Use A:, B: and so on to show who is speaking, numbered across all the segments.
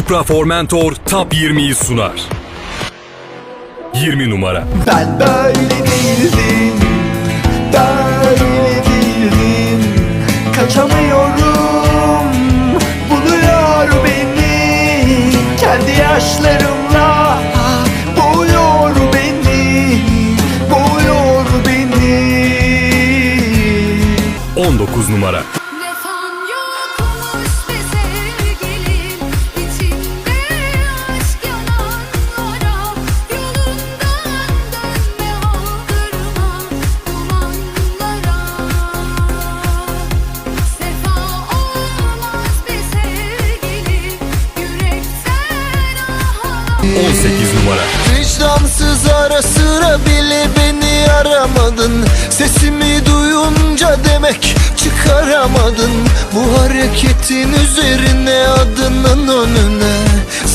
A: Cupra Formentor Top 20'yi sunar. 20 numara.
B: Ben böyle değildim Böyle değildim Kaçamıyorum Buluyor beni Kendi yaşlarımla Boğuyor beni Boğuyor beni
A: 19 numara. 18 numara.
C: Vicdansız ara sıra bile beni aramadın Sesimi duyunca demek çıkaramadın Bu hareketin üzerine adının önüne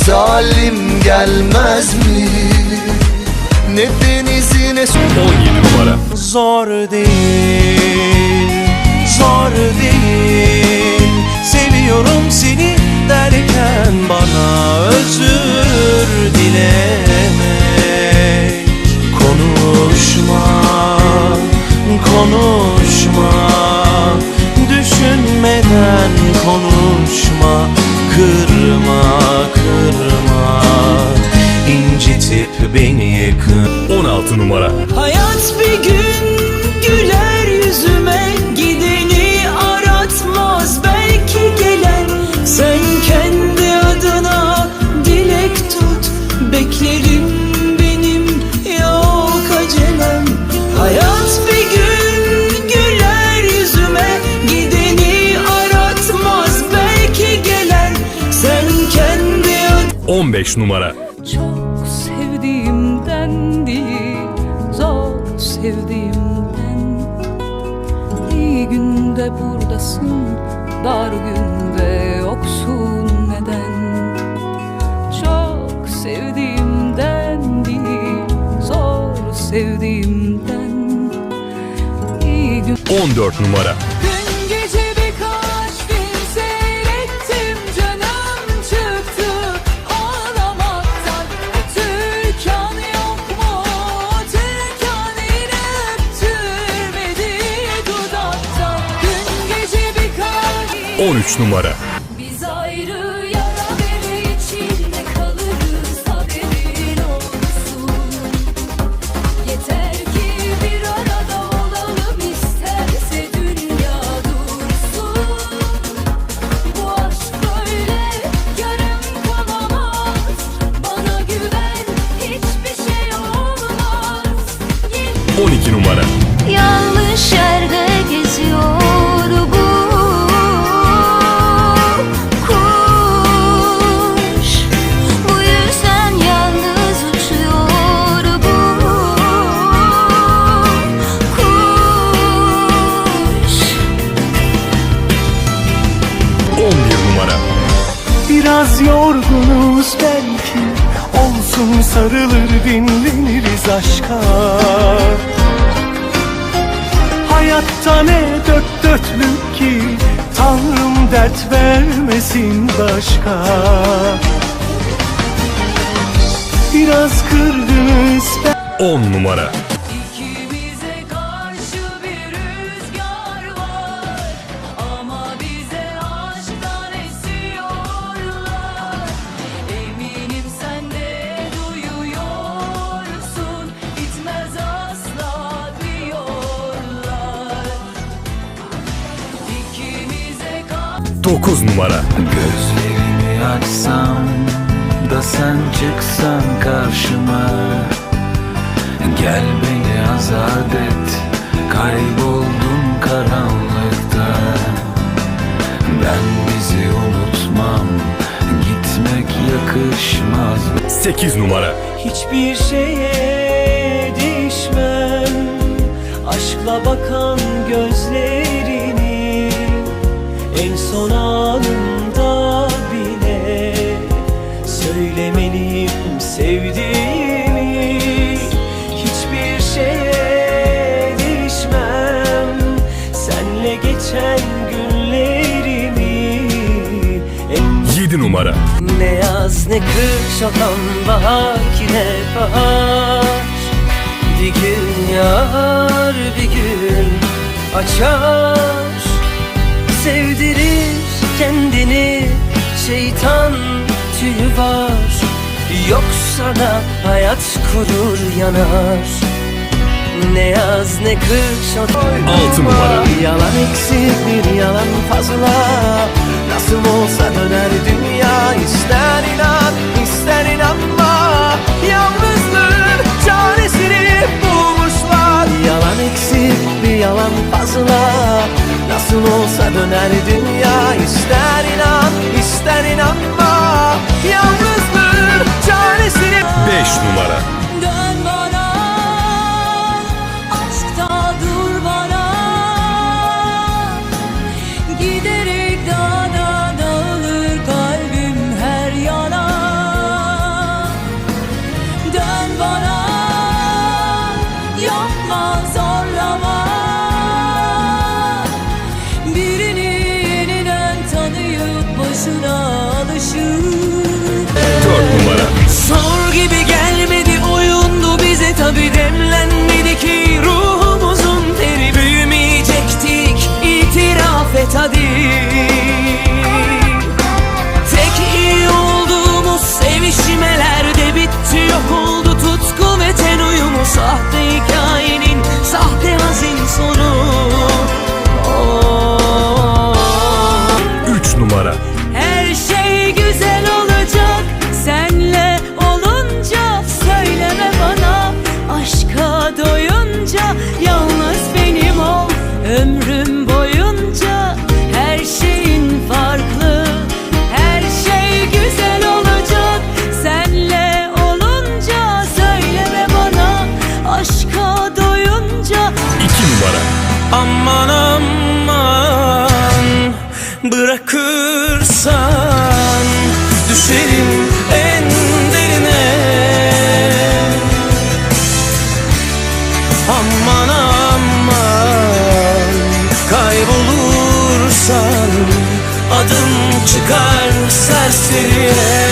C: Zalim gelmez mi? Ne denizine
A: 17 numara.
D: Zor değil, beni yıkın
A: 16 numara.
E: Hayat bir gün güler yüzüme Gideni aratmaz belki gelen Sen kendi adına dilek tut Beklerim benim yok acelem Hayat bir gün güler yüzüme Gideni aratmaz belki gelen Sen kendi adına
A: 15 numara.
E: çok sevdiğimden günde buradasın, dar günde yoksun neden Çok sevdiğimden değil, zor sevdiğimden İyi gün
A: 14 numara. 3 numara.
D: Yorgunuz belki Olsun sarılır dinleniriz aşka Hayatta ne dört dörtlük ki Tanrım dert vermesin başka Biraz kırdınız belki
A: 10 numara. 9 numara.
F: Gözlerimi açsam da sen çıksan karşıma Gel beni azat et Kayboldum karanlıkta Ben bizi unutmam Gitmek yakışmaz
A: 8 numara.
E: Hiçbir şeye değişmem Aşkla bakan gözlerini En son anında bile Söylemeliyim sevdiğimi. Hiçbir şeye değişmem. Senle geçen günlerimi En
A: 7 numara.
E: Ne yaz ne kış olan bahar ki ne bahar. Bir gün yağar bir gün açar Sevdirir kendini. Şeytan tüyü var. Yoksa da hayat kurur yanar. Ne yaz ne kış
A: 6 numara.
D: yalan eksik bir yalan fazla. Nasıl olsa döner dünya ister inan ister inanma. Yalnızlığın çaresini bulmuşlar. Yalan eksik bir yalan fazla Nasıl olsa döner dünya ister inan ister inanma. Yalnızlığın çaresini
A: 5 numara
E: bırakırsan düşerim en derine. Aman aman kaybolursan adım çıkar serseriye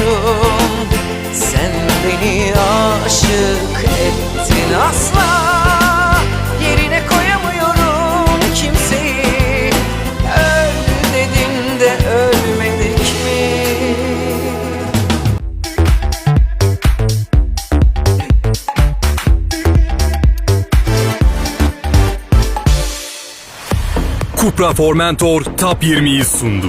E: küsemiyorum Sen beni aşık ettin asla Yerine koyamıyorum kimseyi Öl dedin de ölmedik mi?
A: Cupra Formentor Top 20'yi sundu.